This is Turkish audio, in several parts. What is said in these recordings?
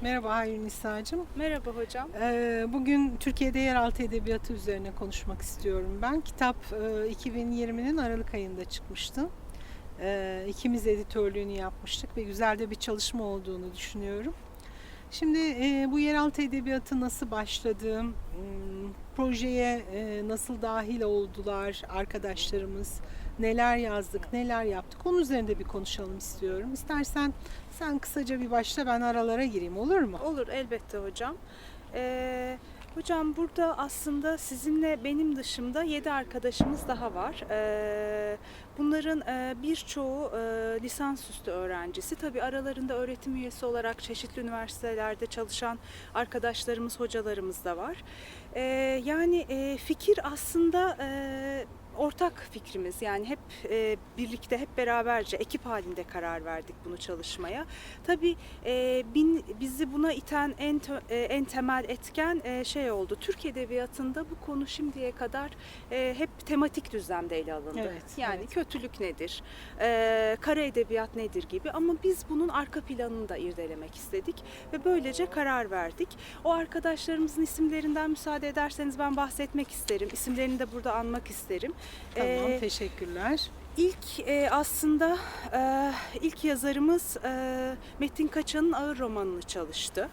Merhaba Hayri Nisa'cığım. Merhaba hocam. Ee, Bugün Türkiye'de yeraltı edebiyatı üzerine konuşmak istiyorum ben. Kitap e, 2020'nin Aralık ayında çıkmıştı. Ee, İkimiz editörlüğünü yapmıştık ve güzel de bir çalışma olduğunu düşünüyorum. Şimdi e, bu yeraltı edebiyatı nasıl başladı, hmm, projeye e, nasıl dahil oldular arkadaşlarımız, neler yazdık, neler yaptık onun üzerinde bir konuşalım istiyorum. İstersen sen kısaca bir başla ben aralara gireyim olur mu? Olur elbette hocam. Ee, hocam burada aslında sizinle benim dışımda 7 arkadaşımız daha var. Ee, bunların e, birçoğu e, lisansüstü öğrencisi. Tabii aralarında öğretim üyesi olarak çeşitli üniversitelerde çalışan arkadaşlarımız, hocalarımız da var. Ee, yani e, fikir aslında e, ortak fikrimiz. Yani hep e, birlikte, hep beraberce, ekip halinde karar verdik bunu çalışmaya. Tabii e, bin, bizi buna iten en e, en temel etken e, şey oldu. Türk edebiyatında bu konu şimdiye kadar e, hep tematik düzlemde ele alındı. Evet, yani evet. kötülük nedir, e, kara edebiyat nedir gibi. Ama biz bunun arka planını da irdelemek istedik ve böylece karar verdik. O arkadaşlarımızın isimlerinden müsaade ederseniz ben bahsetmek isterim. İsimlerini de burada anmak isterim. Tamam, Ee, teşekkürler. İlk e, aslında e, ilk yazarımız e, Metin Kaçan'ın ağır romanını çalıştı.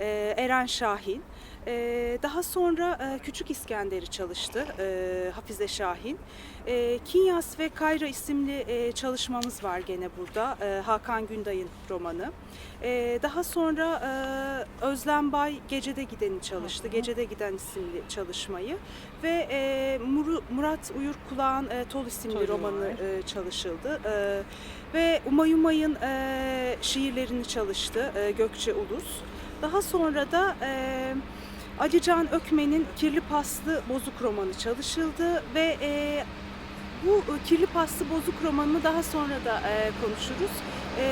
E, Eren Şahin. E, daha sonra e, Küçük İskender'i çalıştı e, Hafize Şahin. E, Kinyas ve Kayra isimli e, çalışmamız var gene burada. E, Hakan Günday'ın romanı. E, daha sonra e, Özlem Bay Gecede Giden'i çalıştı. Gecede Giden isimli çalışmayı ve e, Murat Uyur Kulağan e, Tol isimli Tolü romanı e, çalışıldı. E, ve Umay Umay'ın e, şiirlerini çalıştı e, Gökçe Ulus. Daha sonra da e, Ali Can Ökmen'in Kirli Paslı Bozuk romanı çalışıldı ve e, bu Kirli Paslı Bozuk romanını daha sonra da e, konuşuruz. E,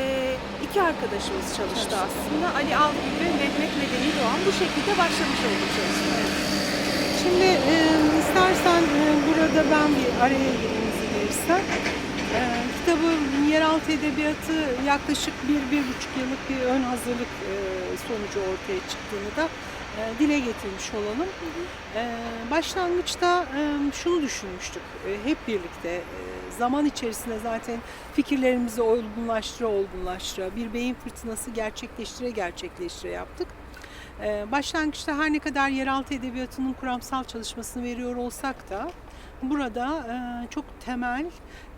iki arkadaşımız çalıştı aslında. Ali Algül ve Mehmet Medeni Doğan bu şekilde başlamış oldu çalışmaya. Şimdi e, istersen e, burada ben bir araya gireyim izin verirsen. E, kitabın yeraltı edebiyatı yaklaşık bir, bir buçuk yıllık bir ön hazırlık e, sonucu ortaya çıktığını da e, dile getirmiş olalım. E, başlangıçta şunu düşünmüştük hep birlikte zaman içerisinde zaten fikirlerimizi olgunlaştıra olgunlaştıra bir beyin fırtınası gerçekleştire gerçekleştire yaptık. Başlangıçta her ne kadar yeraltı edebiyatının kuramsal çalışmasını veriyor olsak da burada e, çok temel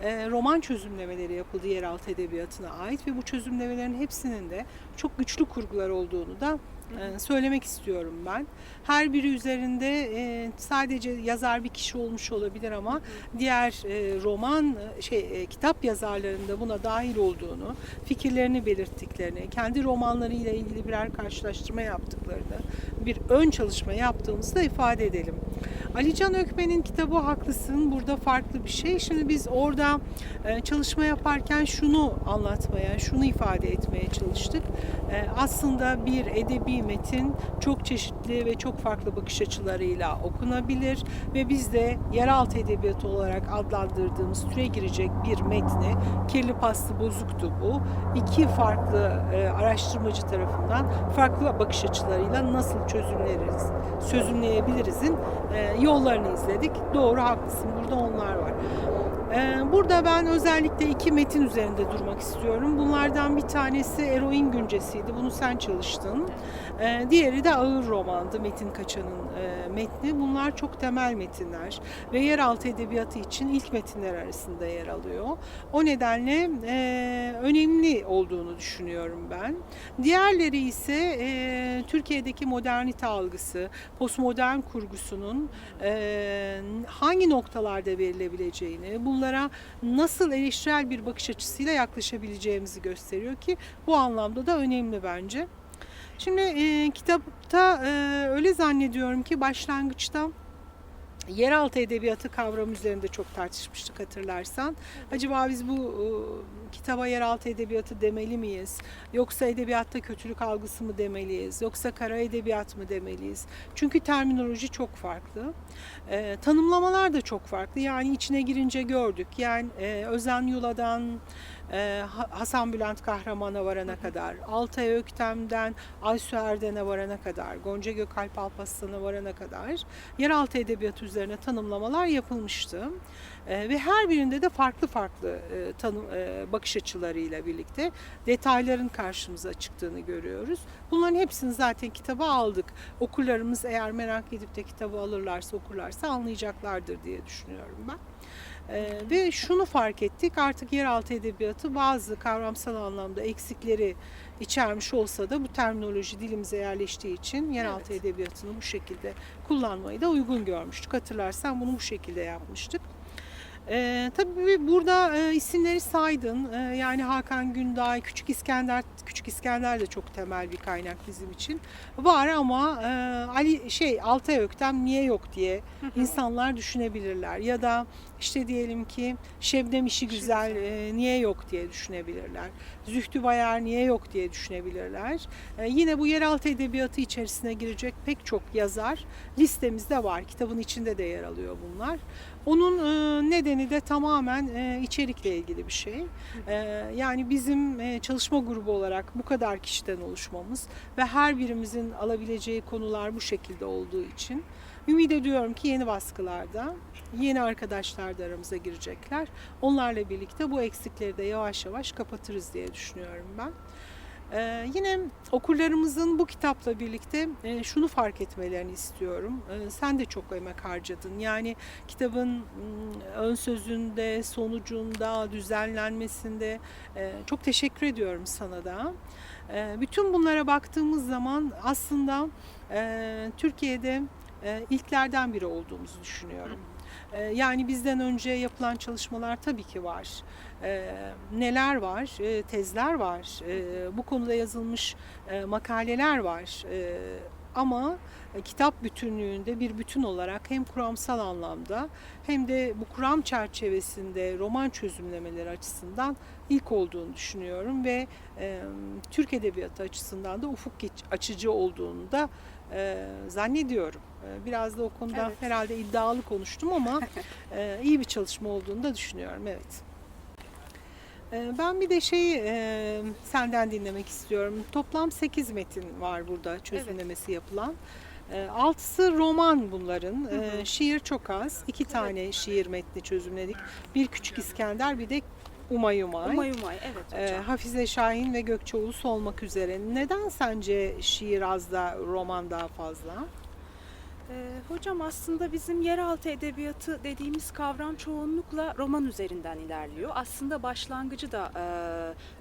e, roman çözümlemeleri yapıldı yeraltı edebiyatına ait ve bu çözümlemelerin hepsinin de çok güçlü kurgular olduğunu da e, söylemek istiyorum ben. Her biri üzerinde e, sadece yazar bir kişi olmuş olabilir ama diğer e, roman e, şey e, kitap yazarlarında buna dahil olduğunu, fikirlerini belirttiklerini, kendi romanlarıyla ilgili birer karşılaştırma yaptıklarını, bir ön çalışma yaptığımızı da ifade edelim. Ali Can Ökmen'in kitabı haklısın. Burada farklı bir şey. Şimdi biz orada e, çalışma yaparken şunu anlatmaya, şunu ifade etmeye çalıştık. E, Aslında bir edebi metin çok çeşitli ve çok farklı bakış açılarıyla okunabilir ve biz de yeraltı edebiyatı olarak adlandırdığımız türe girecek bir metni kirli paslı bozuktu bu. İki farklı e, araştırmacı tarafından farklı bakış açılarıyla nasıl çözümleriz, çözümleyebilirizin e, yollarını izledik. Doğru haklısın. Burada onlar var. E, Burada ben özellikle iki metin üzerinde durmak istiyorum. Bunlardan bir tanesi Eroin Güncesi'ydi. Bunu sen çalıştın. E, Diğeri de Ağır Romandı Metin Kaçan'ın e, metni. Bunlar çok temel metinler ve yeraltı edebiyatı için ilk metinler arasında yer alıyor. O nedenle e, önemli olduğunu düşünüyorum ben. Diğerleri ise e, Türkiye'deki modernite algısı, postmodern kurgusunun hangi noktalarda verilebileceğini, bunlara nasıl eleştirel bir bakış açısıyla yaklaşabileceğimizi gösteriyor ki bu anlamda da önemli bence. Şimdi e, kitapta e, öyle zannediyorum ki başlangıçta yeraltı edebiyatı kavramı üzerinde çok tartışmıştık hatırlarsan. Acaba biz bu e, kitaba yeraltı edebiyatı demeli miyiz? Yoksa edebiyatta kötülük algısı mı demeliyiz? Yoksa kara edebiyat mı demeliyiz? Çünkü terminoloji çok farklı. E, tanımlamalar da çok farklı. Yani içine girince gördük. Yani e, Özen Yula'dan e, Ha- Hasan Bülent Kahraman'a varana kadar, Altay Öktem'den Aysu Erden'e varana kadar, Gonca Gökalp Alparslan'a varana kadar yeraltı edebiyatı üzerine tanımlamalar yapılmıştı. E, ve her birinde de farklı farklı e, tanım, e, bakış açılarıyla birlikte detayların karşımıza çıktığını görüyoruz. Bunların hepsini zaten kitaba aldık. Okurlarımız eğer merak edip de kitabı alırlarsa, okurlarsa anlayacaklardır diye düşünüyorum ben. Ee, ve şunu fark ettik artık yeraltı edebiyatı bazı kavramsal anlamda eksikleri içermiş olsa da bu terminoloji dilimize yerleştiği için yeraltı Evet. edebiyatını bu şekilde kullanmayı da uygun görmüştük. Hatırlarsan bunu bu şekilde yapmıştık. Ee, tabii burada e, isimleri saydın. Ee, yani Hakan Günday, Küçük İskender, Küçük İskender de çok temel bir kaynak bizim için. Var ama e, Ali şey Altay Öktem niye yok diye insanlar düşünebilirler. Ya da işte diyelim ki Şebnem işi güzel e, niye yok diye düşünebilirler. Zühtü Bayar niye yok diye düşünebilirler. E, yine bu yeraltı edebiyatı içerisine girecek pek çok yazar listemizde var. Kitabın içinde de yer alıyor bunlar. Onun e, nedeni de tamamen e, içerikle ilgili bir şey. E, yani bizim çalışma grubu olarak bu kadar kişiden oluşmamız ve her birimizin alabileceği konular bu şekilde olduğu için ümit ediyorum ki yeni baskılarda yeni arkadaşlar da aramıza girecekler. Onlarla birlikte bu eksikleri de yavaş yavaş kapatırız diye düşünüyorum ben. Ee, yine okurlarımızın bu kitapla birlikte e, şunu fark etmelerini istiyorum. Ee, sen de çok emek harcadın. Yani kitabın mm, ön sözünde, sonucunda, düzenlenmesinde e, çok teşekkür ediyorum sana da. E, bütün bunlara baktığımız zaman aslında e, Türkiye'de ilklerden biri olduğumuzu düşünüyorum. E, yani bizden önce yapılan çalışmalar tabii ki var. E, neler var? E, tezler var. Bu konuda yazılmış e, makaleler var. Ama e, kitap bütünlüğünde bir bütün olarak hem kuramsal anlamda hem de bu kuram çerçevesinde roman çözümlemeleri açısından ilk olduğunu düşünüyorum ve e, Türk Edebiyatı açısından da ufuk açıcı olduğunu da e, zannediyorum. E, Biraz da o konuda Evet. herhalde iddialı konuştum ama e, iyi bir çalışma olduğunu da düşünüyorum. Evet. E, Ben bir de şeyi e, senden dinlemek istiyorum. Toplam 8 metin var burada çözümlemesi yapılan. E, Altısı roman bunların. Hı hı. E, Şiir çok az. İki tane şiir metni çözümledik. Bir Küçük İskender bir de Umay Umay. Umay Umay evet E, hocam. Hafize Şahin ve Gökçe Ulus olmak üzere. Neden sence şiir az da roman daha fazla? Ee, hocam aslında bizim yeraltı edebiyatı dediğimiz kavram çoğunlukla roman üzerinden ilerliyor. Aslında başlangıcı da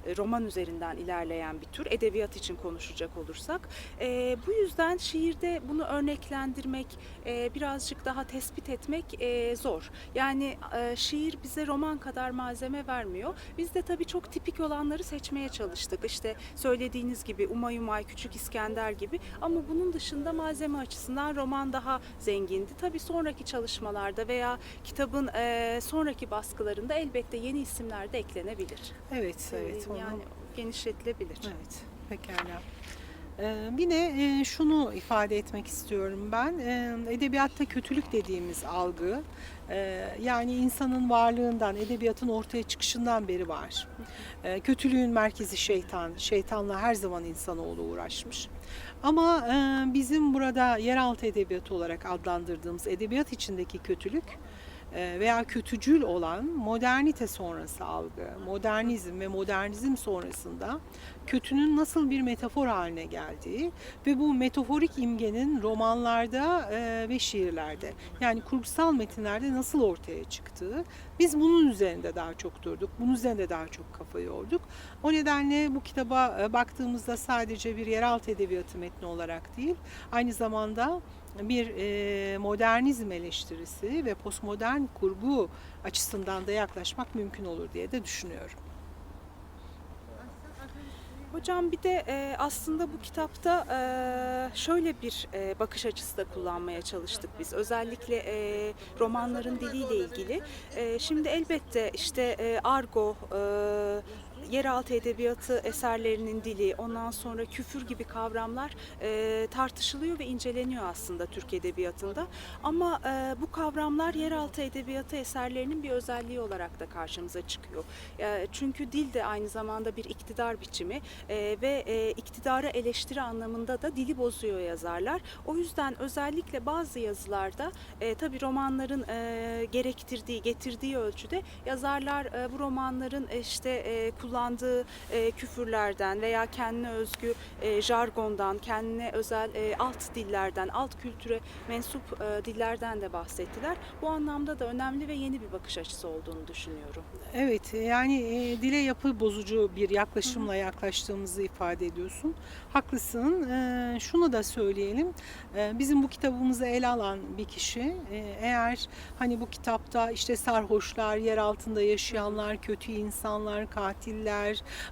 e, roman üzerinden ilerleyen bir tür. Edebiyat için konuşacak olursak. E, bu yüzden şiirde bunu örneklendirmek, e, birazcık daha tespit etmek e, zor. Yani e, şiir bize roman kadar malzeme vermiyor. Biz de tabii çok tipik olanları seçmeye çalıştık. İşte söylediğiniz gibi Umay Umay, Küçük İskender gibi. Ama bunun dışında malzeme açısından roman daha zengindi. Tabii sonraki çalışmalarda veya kitabın e, sonraki baskılarında elbette yeni isimler de eklenebilir. Evet, evet. Onu- yani genişletilebilir. Evet, pekala. Bir de şunu ifade etmek istiyorum ben. Edebiyatta kötülük dediğimiz algı, yani insanın varlığından, edebiyatın ortaya çıkışından beri var. Kötülüğün merkezi şeytan, şeytanla her zaman insanoğlu uğraşmış. Ama e, bizim burada yeraltı edebiyatı olarak adlandırdığımız edebiyat içindeki kötülük e, veya kötücül olan modernite sonrası algı, modernizm ve modernizm sonrasında kötünün nasıl bir metafor haline geldiği ve bu metaforik imgenin romanlarda e, ve şiirlerde yani kurgusal metinlerde nasıl ortaya çıktığı biz bunun üzerinde daha çok durduk. Bunun üzerinde daha çok kafa yorduk. O nedenle bu kitaba e, baktığımızda sadece bir yeraltı edebiyatı metni olarak değil aynı zamanda bir e, modernizm eleştirisi ve postmodern kurgu açısından da yaklaşmak mümkün olur diye de düşünüyorum. Hocam bir de e, aslında bu kitapta e, şöyle bir e, bakış açısı da kullanmaya çalıştık biz. Özellikle e, romanların diliyle ilgili. E, şimdi elbette işte e, argo, e, yeraltı edebiyatı eserlerinin dili, ondan sonra küfür gibi kavramlar e, tartışılıyor ve inceleniyor aslında Türk edebiyatında. Ama e, bu kavramlar yeraltı edebiyatı eserlerinin bir özelliği olarak da karşımıza çıkıyor. E, çünkü dil de aynı zamanda bir iktidar biçimi e, ve e, iktidarı eleştiri anlamında da dili bozuyor yazarlar. O yüzden özellikle bazı yazılarda e, tabii romanların e, gerektirdiği, getirdiği ölçüde yazarlar e, bu romanların e, işte e, kullandığı e, küfürlerden veya kendine özgü e, jargondan, kendine özel e, alt dillerden, alt kültüre mensup e, dillerden de bahsettiler. Bu anlamda da önemli ve yeni bir bakış açısı olduğunu düşünüyorum. Evet yani e, dile yapı bozucu bir yaklaşımla yaklaştığımızı ifade ediyorsun. Haklısın. E, şunu da söyleyelim. E, bizim bu kitabımızı ele alan bir kişi e, eğer hani bu kitapta işte sarhoşlar, yer altında yaşayanlar, kötü insanlar, katiller,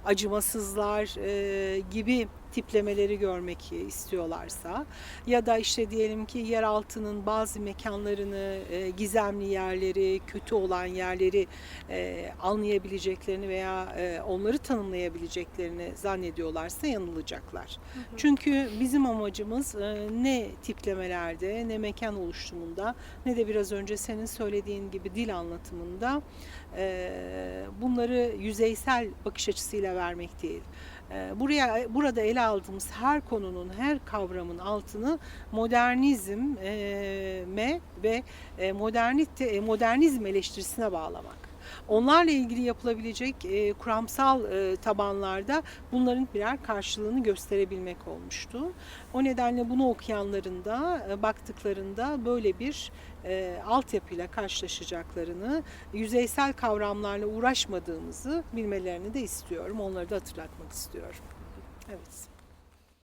acımasızlar e, gibi tiplemeleri görmek istiyorlarsa ya da işte diyelim ki yeraltının bazı mekanlarını, e, gizemli yerleri, kötü olan yerleri e, anlayabileceklerini veya e, onları tanımlayabileceklerini zannediyorlarsa yanılacaklar. Çünkü bizim amacımız e, ne tiplemelerde, ne mekan oluştumunda, ne de biraz önce senin söylediğin gibi dil anlatımında e, bunları yüzeysel bakış açısıyla vermek değil. E, Buraya burada ele aldığımız her konunun, her kavramın altını modernizme ve e, modernite, e, modernizm eleştirisine bağlamak. Onlarla ilgili yapılabilecek e, kuramsal e, tabanlarda bunların birer karşılığını gösterebilmek olmuştu. O nedenle bunu okuyanların da e, baktıklarında böyle bir e, altyapıyla karşılaşacaklarını, yüzeysel kavramlarla uğraşmadığımızı bilmelerini de istiyorum. Onları da hatırlatmak istiyorum. Evet.